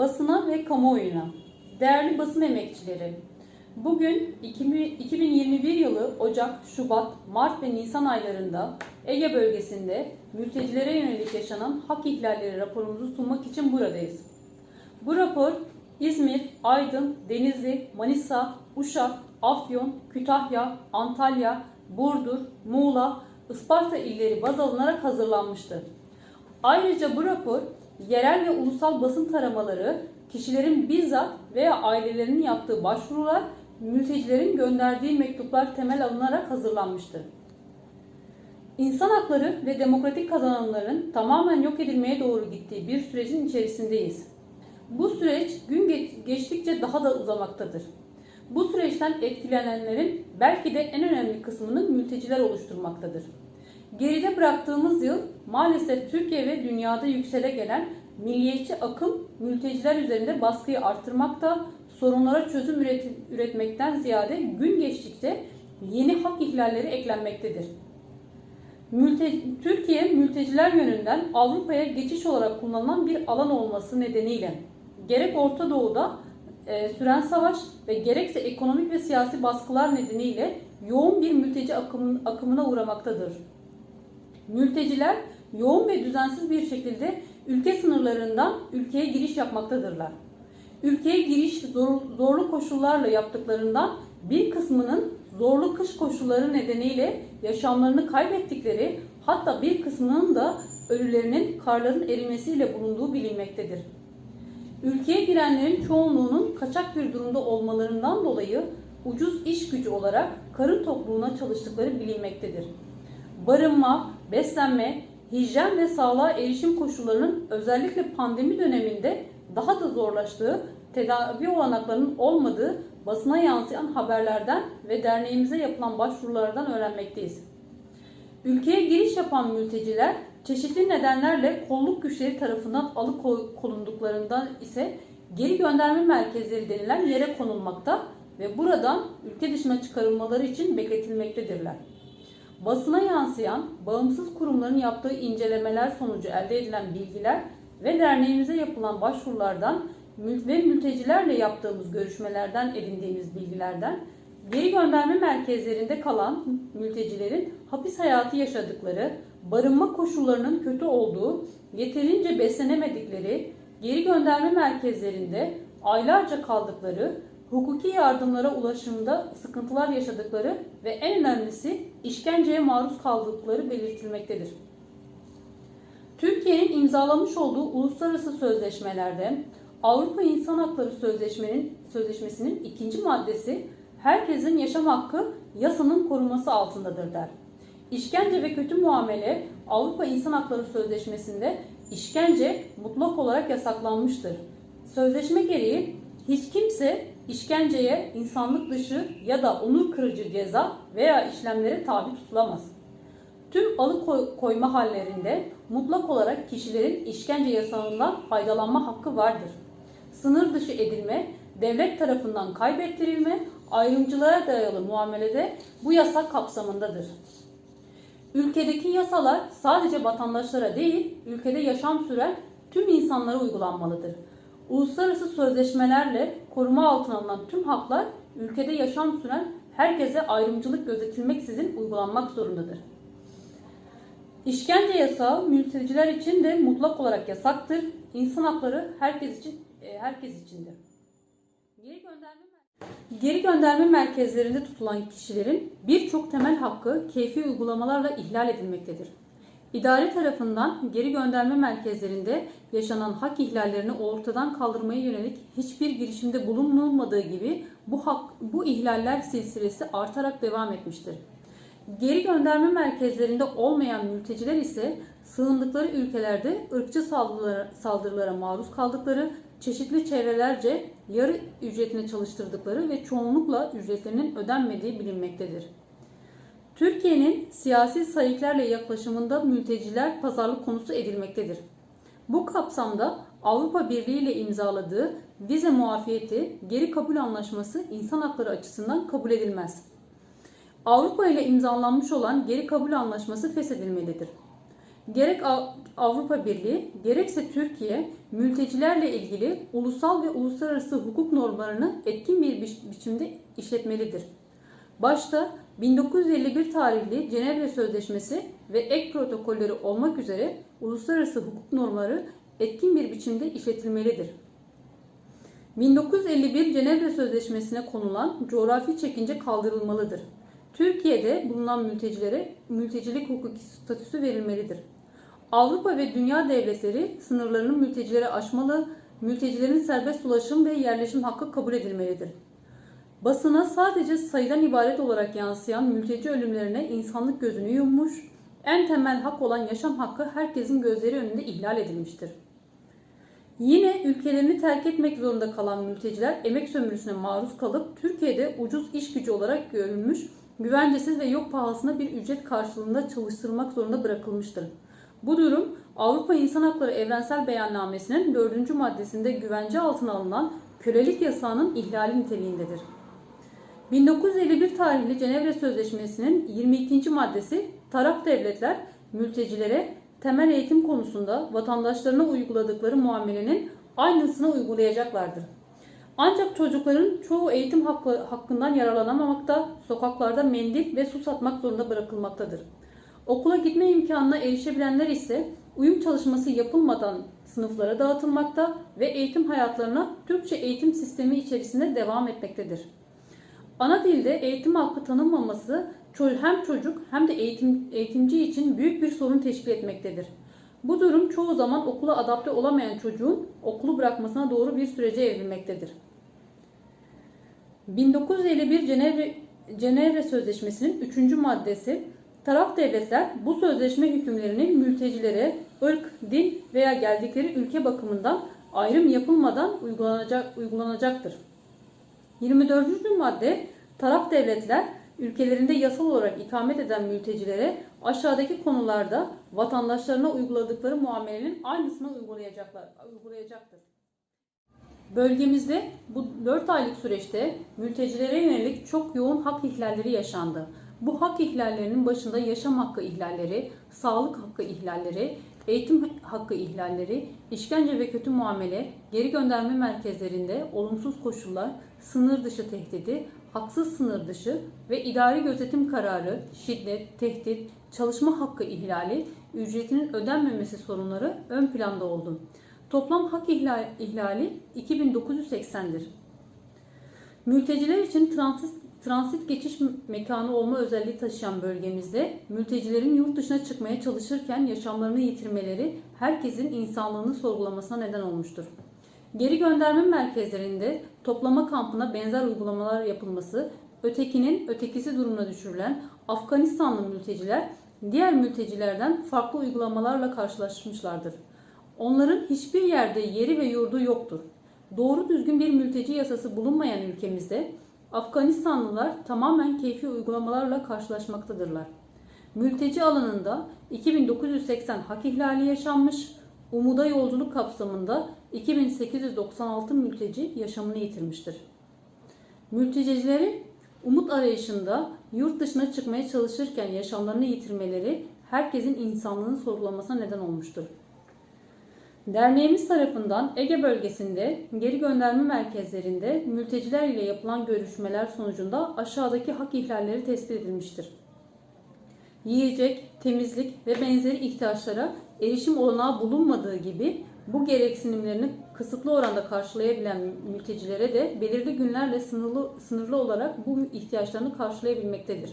basına ve kamuoyuna. Değerli basın emekçileri, bugün 2021 yılı Ocak, Şubat, Mart ve Nisan aylarında Ege bölgesinde mültecilere yönelik yaşanan hak ihlalleri raporumuzu sunmak için buradayız. Bu rapor İzmir, Aydın, Denizli, Manisa, Uşak, Afyon, Kütahya, Antalya, Burdur, Muğla, Isparta illeri baz alınarak hazırlanmıştır. Ayrıca bu rapor yerel ve ulusal basın taramaları, kişilerin bizzat veya ailelerinin yaptığı başvurular, mültecilerin gönderdiği mektuplar temel alınarak hazırlanmıştır. İnsan hakları ve demokratik kazanımların tamamen yok edilmeye doğru gittiği bir sürecin içerisindeyiz. Bu süreç gün geç- geçtikçe daha da uzamaktadır. Bu süreçten etkilenenlerin belki de en önemli kısmının mülteciler oluşturmaktadır. Geride bıraktığımız yıl maalesef Türkiye ve dünyada yüksele gelen milliyetçi akım mülteciler üzerinde baskıyı artırmakta, sorunlara çözüm üret- üretmekten ziyade gün geçtikçe yeni hak ihlalleri eklenmektedir. Mülte- Türkiye mülteciler yönünden Avrupa'ya geçiş olarak kullanılan bir alan olması nedeniyle gerek Orta Doğu'da e, süren savaş ve gerekse ekonomik ve siyasi baskılar nedeniyle yoğun bir mülteci akımın, akımına uğramaktadır. Mülteciler yoğun ve düzensiz bir şekilde ülke sınırlarından ülkeye giriş yapmaktadırlar. Ülkeye giriş zor- zorlu koşullarla yaptıklarından bir kısmının zorlu kış koşulları nedeniyle yaşamlarını kaybettikleri hatta bir kısmının da ölülerinin karların erimesiyle bulunduğu bilinmektedir. Ülkeye girenlerin çoğunluğunun kaçak bir durumda olmalarından dolayı ucuz iş gücü olarak karın tokluğuna çalıştıkları bilinmektedir. Barınma, beslenme, hijyen ve sağlığa erişim koşullarının özellikle pandemi döneminde daha da zorlaştığı, tedavi olanaklarının olmadığı basına yansıyan haberlerden ve derneğimize yapılan başvurulardan öğrenmekteyiz. Ülkeye giriş yapan mülteciler çeşitli nedenlerle kolluk güçleri tarafından alıkonulunduklarından ise geri gönderme merkezleri denilen yere konulmakta ve buradan ülke dışına çıkarılmaları için bekletilmektedirler. Basına yansıyan bağımsız kurumların yaptığı incelemeler sonucu elde edilen bilgiler ve derneğimize yapılan başvurulardan ve mültecilerle yaptığımız görüşmelerden edindiğimiz bilgilerden geri gönderme merkezlerinde kalan mültecilerin hapis hayatı yaşadıkları, barınma koşullarının kötü olduğu, yeterince beslenemedikleri, geri gönderme merkezlerinde aylarca kaldıkları, hukuki yardımlara ulaşımda sıkıntılar yaşadıkları ve en önemlisi işkenceye maruz kaldıkları belirtilmektedir. Türkiye'nin imzalamış olduğu uluslararası sözleşmelerde Avrupa İnsan Hakları Sözleşmenin, Sözleşmesi'nin ikinci maddesi herkesin yaşam hakkı yasanın koruması altındadır der. İşkence ve kötü muamele Avrupa İnsan Hakları Sözleşmesi'nde işkence mutlak olarak yasaklanmıştır. Sözleşme gereği hiç kimse işkenceye, insanlık dışı ya da onur kırıcı ceza veya işlemlere tabi tutulamaz. Tüm alıkoyma hallerinde mutlak olarak kişilerin işkence yasağından faydalanma hakkı vardır. Sınır dışı edilme, devlet tarafından kaybettirilme, ayrımcılığa dayalı muamelede bu yasak kapsamındadır. Ülkedeki yasalar sadece vatandaşlara değil, ülkede yaşam süren tüm insanlara uygulanmalıdır. Uluslararası sözleşmelerle koruma altına alınan tüm haklar ülkede yaşam süren herkese ayrımcılık gözetilmeksizin uygulanmak zorundadır. İşkence yasağı mülteciler için de mutlak olarak yasaktır. İnsan hakları herkes için e, herkes içindir. Geri gönderme Geri gönderme merkezlerinde tutulan kişilerin birçok temel hakkı keyfi uygulamalarla ihlal edilmektedir. İdare tarafından geri gönderme merkezlerinde yaşanan hak ihlallerini ortadan kaldırmaya yönelik hiçbir girişimde bulunulmadığı gibi bu hak, bu ihlaller silsilesi artarak devam etmiştir. Geri gönderme merkezlerinde olmayan mülteciler ise sığındıkları ülkelerde ırkçı saldırılara, saldırılara maruz kaldıkları, çeşitli çevrelerce yarı ücretine çalıştırdıkları ve çoğunlukla ücretlerinin ödenmediği bilinmektedir. Türkiye'nin siyasi sayıklarla yaklaşımında mülteciler pazarlık konusu edilmektedir. Bu kapsamda Avrupa Birliği ile imzaladığı vize muafiyeti geri kabul anlaşması insan hakları açısından kabul edilmez. Avrupa ile imzalanmış olan geri kabul anlaşması feshedilmelidir. gerek Av- Avrupa Birliği gerekse Türkiye mültecilerle ilgili ulusal ve uluslararası hukuk normlarını etkin bir biç- biçimde işletmelidir. Başta 1951 tarihli Cenevre Sözleşmesi ve ek protokolleri olmak üzere uluslararası hukuk normları etkin bir biçimde işletilmelidir. 1951 Cenevre Sözleşmesi'ne konulan coğrafi çekince kaldırılmalıdır. Türkiye'de bulunan mültecilere mültecilik hukuki statüsü verilmelidir. Avrupa ve dünya devletleri sınırlarını mültecilere aşmalı, mültecilerin serbest ulaşım ve yerleşim hakkı kabul edilmelidir. Basına sadece sayıdan ibaret olarak yansıyan mülteci ölümlerine insanlık gözünü yummuş, en temel hak olan yaşam hakkı herkesin gözleri önünde ihlal edilmiştir. Yine ülkelerini terk etmek zorunda kalan mülteciler emek sömürüsüne maruz kalıp Türkiye'de ucuz iş gücü olarak görülmüş, güvencesiz ve yok pahasına bir ücret karşılığında çalıştırılmak zorunda bırakılmıştır. Bu durum Avrupa İnsan Hakları Evrensel Beyannamesi'nin 4. maddesinde güvence altına alınan kölelik yasağının ihlali niteliğindedir. 1951 tarihli Cenevre Sözleşmesi'nin 22. maddesi taraf devletler mültecilere temel eğitim konusunda vatandaşlarına uyguladıkları muamelenin aynısını uygulayacaklardır. Ancak çocukların çoğu eğitim hakkı, hakkından yararlanamamakta, sokaklarda mendil ve su satmak zorunda bırakılmaktadır. Okula gitme imkanına erişebilenler ise uyum çalışması yapılmadan sınıflara dağıtılmakta ve eğitim hayatlarına Türkçe eğitim sistemi içerisinde devam etmektedir. Ana dilde eğitim hakkı tanınmaması hem çocuk hem de eğitim, eğitimci için büyük bir sorun teşkil etmektedir. Bu durum çoğu zaman okula adapte olamayan çocuğun okulu bırakmasına doğru bir sürece evrilmektedir. 1951 Cenevre, Cenevre Sözleşmesi'nin 3. maddesi taraf devletler bu sözleşme hükümlerini mültecilere ırk, din veya geldikleri ülke bakımından ayrım yapılmadan uygulanacak, uygulanacaktır. 24. madde taraf devletler ülkelerinde yasal olarak ikamet eden mültecilere aşağıdaki konularda vatandaşlarına uyguladıkları muamelenin aynısını uygulayacaklar, uygulayacaktır. Bölgemizde bu 4 aylık süreçte mültecilere yönelik çok yoğun hak ihlalleri yaşandı. Bu hak ihlallerinin başında yaşam hakkı ihlalleri, sağlık hakkı ihlalleri, eğitim hakkı ihlalleri, işkence ve kötü muamele, geri gönderme merkezlerinde olumsuz koşullar, sınır dışı tehdidi, haksız sınır dışı ve idari gözetim kararı, şiddet, tehdit, çalışma hakkı ihlali, ücretinin ödenmemesi sorunları ön planda oldu. Toplam hak ihla- ihlali 2980'dir. Mülteciler için transit, transit geçiş mekanı olma özelliği taşıyan bölgemizde mültecilerin yurt dışına çıkmaya çalışırken yaşamlarını yitirmeleri herkesin insanlığını sorgulamasına neden olmuştur. Geri gönderme merkezlerinde toplama kampına benzer uygulamalar yapılması, ötekinin ötekisi durumuna düşürülen Afganistanlı mülteciler diğer mültecilerden farklı uygulamalarla karşılaşmışlardır. Onların hiçbir yerde yeri ve yurdu yoktur. Doğru düzgün bir mülteci yasası bulunmayan ülkemizde Afganistanlılar tamamen keyfi uygulamalarla karşılaşmaktadırlar. Mülteci alanında 2980 hak ihlali yaşanmış, Umuda yolculuk kapsamında 2896 mülteci yaşamını yitirmiştir. Mültecilerin umut arayışında yurt dışına çıkmaya çalışırken yaşamlarını yitirmeleri herkesin insanlığını sorgulamasına neden olmuştur. Derneğimiz tarafından Ege bölgesinde geri gönderme merkezlerinde mülteciler ile yapılan görüşmeler sonucunda aşağıdaki hak ihlalleri tespit edilmiştir. Yiyecek, temizlik ve benzeri ihtiyaçlara erişim olanağı bulunmadığı gibi bu gereksinimlerini kısıtlı oranda karşılayabilen mültecilere de belirli günlerle sınırlı, sınırlı olarak bu ihtiyaçlarını karşılayabilmektedir.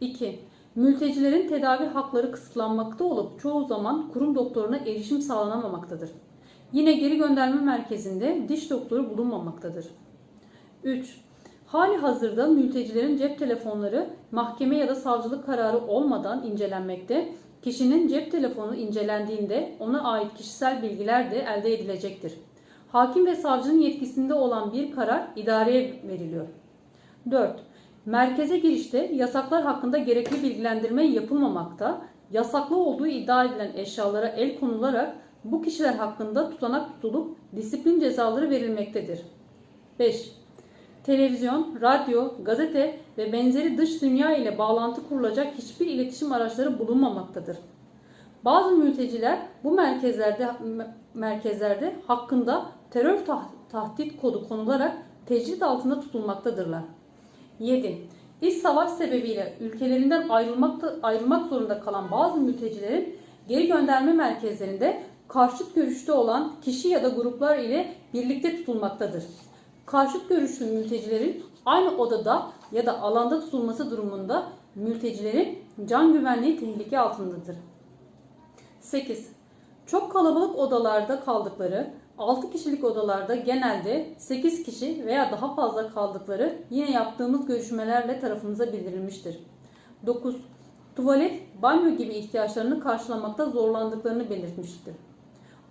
2. Mültecilerin tedavi hakları kısıtlanmakta olup çoğu zaman kurum doktoruna erişim sağlanamamaktadır. Yine geri gönderme merkezinde diş doktoru bulunmamaktadır. 3. Hali hazırda mültecilerin cep telefonları mahkeme ya da savcılık kararı olmadan incelenmekte, kişinin cep telefonu incelendiğinde ona ait kişisel bilgiler de elde edilecektir. Hakim ve savcının yetkisinde olan bir karar idareye veriliyor. 4. Merkeze girişte yasaklar hakkında gerekli bilgilendirme yapılmamakta, yasaklı olduğu iddia edilen eşyalara el konularak bu kişiler hakkında tutanak tutulup disiplin cezaları verilmektedir. 5. Televizyon, radyo, gazete ve benzeri dış dünya ile bağlantı kurulacak hiçbir iletişim araçları bulunmamaktadır. Bazı mülteciler bu merkezlerde merkezlerde hakkında terör tah- tahdit kodu konularak tecrit altında tutulmaktadırlar. 7. İç savaş sebebiyle ülkelerinden ayrılmakta, ayrılmak zorunda kalan bazı mültecilerin geri gönderme merkezlerinde karşıt görüşte olan kişi ya da gruplar ile birlikte tutulmaktadır. Karşıt görüşlü mültecilerin aynı odada ya da alanda tutulması durumunda mültecilerin can güvenliği tehlike altındadır. 8. Çok kalabalık odalarda kaldıkları, 6 kişilik odalarda genelde 8 kişi veya daha fazla kaldıkları yine yaptığımız görüşmelerle tarafımıza bildirilmiştir. 9. Tuvalet, banyo gibi ihtiyaçlarını karşılamakta zorlandıklarını belirtmiştir.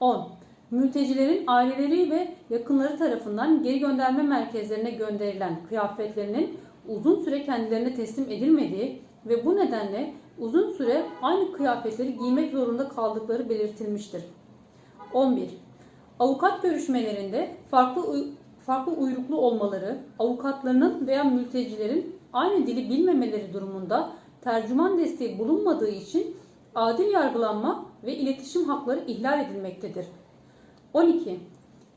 10. Mültecilerin aileleri ve yakınları tarafından geri gönderme merkezlerine gönderilen kıyafetlerinin uzun süre kendilerine teslim edilmediği ve bu nedenle uzun süre aynı kıyafetleri giymek zorunda kaldıkları belirtilmiştir. 11. Avukat görüşmelerinde farklı farklı uyruklu olmaları, avukatlarının veya mültecilerin aynı dili bilmemeleri durumunda tercüman desteği bulunmadığı için adil yargılanma ve iletişim hakları ihlal edilmektedir. 12.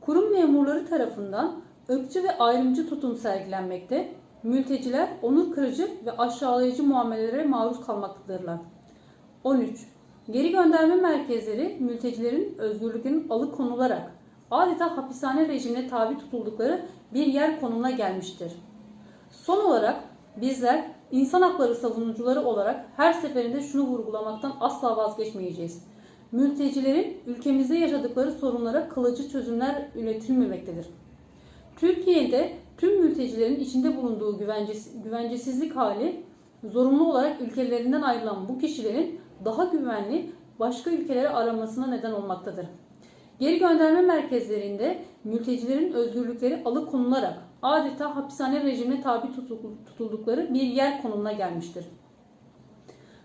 Kurum memurları tarafından ırkçı ve ayrımcı tutum sergilenmekte, mülteciler onur kırıcı ve aşağılayıcı muamelelere maruz kalmaktadırlar. 13. Geri gönderme merkezleri mültecilerin özgürlüklerinin alıkonularak adeta hapishane rejimine tabi tutuldukları bir yer konumuna gelmiştir. Son olarak bizler insan hakları savunucuları olarak her seferinde şunu vurgulamaktan asla vazgeçmeyeceğiz. Mültecilerin ülkemizde yaşadıkları sorunlara kalıcı çözümler üretilmemektedir. Türkiye'de tüm mültecilerin içinde bulunduğu güvencesi- güvencesizlik hali zorunlu olarak ülkelerinden ayrılan bu kişilerin daha güvenli başka ülkeleri aramasına neden olmaktadır. Geri gönderme merkezlerinde mültecilerin özgürlükleri alıkonularak adeta hapishane rejimine tabi tutul- tutuldukları bir yer konumuna gelmiştir.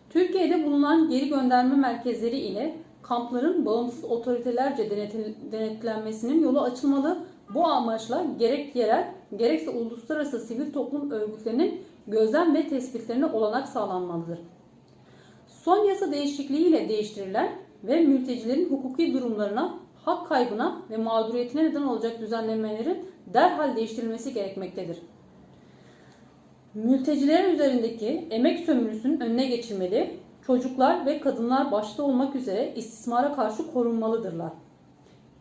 Türkiye'de bulunan geri gönderme merkezleri ile kampların bağımsız otoritelerce denetlenmesinin yolu açılmalı. Bu amaçla gerek yerel gerekse uluslararası sivil toplum örgütlerinin gözlem ve tespitlerine olanak sağlanmalıdır. Son yasa değişikliğiyle değiştirilen ve mültecilerin hukuki durumlarına, hak kaybına ve mağduriyetine neden olacak düzenlemelerin derhal değiştirilmesi gerekmektedir. Mültecilerin üzerindeki emek sömürüsünün önüne geçilmeli, çocuklar ve kadınlar başta olmak üzere istismara karşı korunmalıdırlar.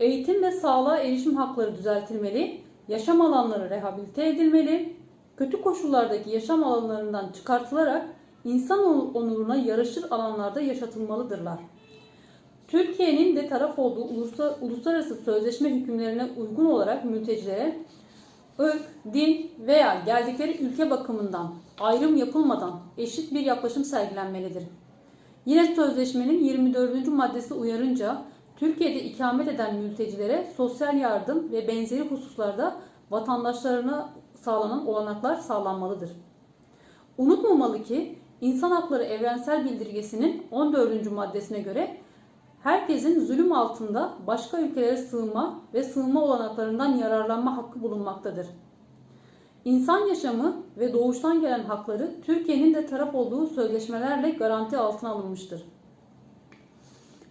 Eğitim ve sağlığa erişim hakları düzeltilmeli, yaşam alanları rehabilite edilmeli, kötü koşullardaki yaşam alanlarından çıkartılarak insan onuruna yaraşır alanlarda yaşatılmalıdırlar. Türkiye'nin de taraf olduğu uluslararası sözleşme hükümlerine uygun olarak mültecilere ırk, din veya geldikleri ülke bakımından ayrım yapılmadan eşit bir yaklaşım sergilenmelidir. Yine sözleşmenin 24. maddesi uyarınca Türkiye'de ikamet eden mültecilere sosyal yardım ve benzeri hususlarda vatandaşlarına sağlanan olanaklar sağlanmalıdır. Unutmamalı ki İnsan Hakları Evrensel Bildirgesi'nin 14. maddesine göre herkesin zulüm altında başka ülkelere sığınma ve sığınma olanaklarından yararlanma hakkı bulunmaktadır. İnsan yaşamı ve doğuştan gelen hakları Türkiye'nin de taraf olduğu sözleşmelerle garanti altına alınmıştır.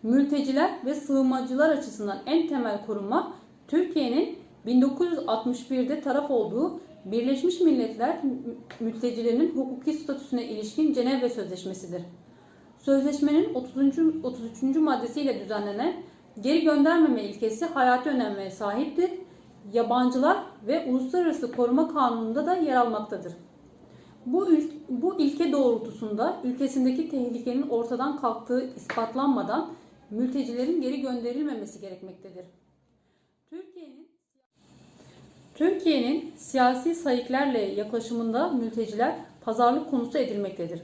Mülteciler ve sığınmacılar açısından en temel korunma Türkiye'nin 1961'de taraf olduğu Birleşmiş Milletler mültecilerinin hukuki statüsüne ilişkin Cenevre Sözleşmesi'dir. Sözleşmenin 30. 33. maddesiyle düzenlenen geri göndermeme ilkesi hayati öneme sahiptir. Yabancılar ve Uluslararası Koruma Kanunu'nda da yer almaktadır. Bu, bu ilke doğrultusunda ülkesindeki tehlikenin ortadan kalktığı ispatlanmadan mültecilerin geri gönderilmemesi gerekmektedir. Türkiye'nin Türkiye'nin siyasi sayıklarla yaklaşımında mülteciler pazarlık konusu edilmektedir.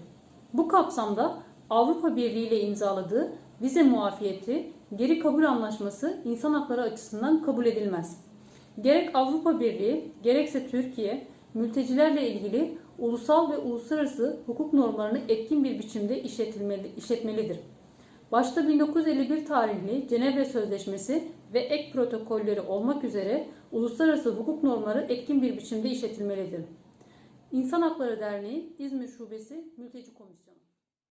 Bu kapsamda Avrupa Birliği ile imzaladığı vize muafiyeti, geri kabul anlaşması insan hakları açısından kabul edilmez. Gerek Avrupa Birliği, gerekse Türkiye, mültecilerle ilgili ulusal ve uluslararası hukuk normlarını etkin bir biçimde işletmelidir. Başta 1951 tarihli Cenevre Sözleşmesi ve ek protokolleri olmak üzere uluslararası hukuk normları etkin bir biçimde işletilmelidir. İnsan Hakları Derneği İzmir Şubesi Mülteci Komisyonu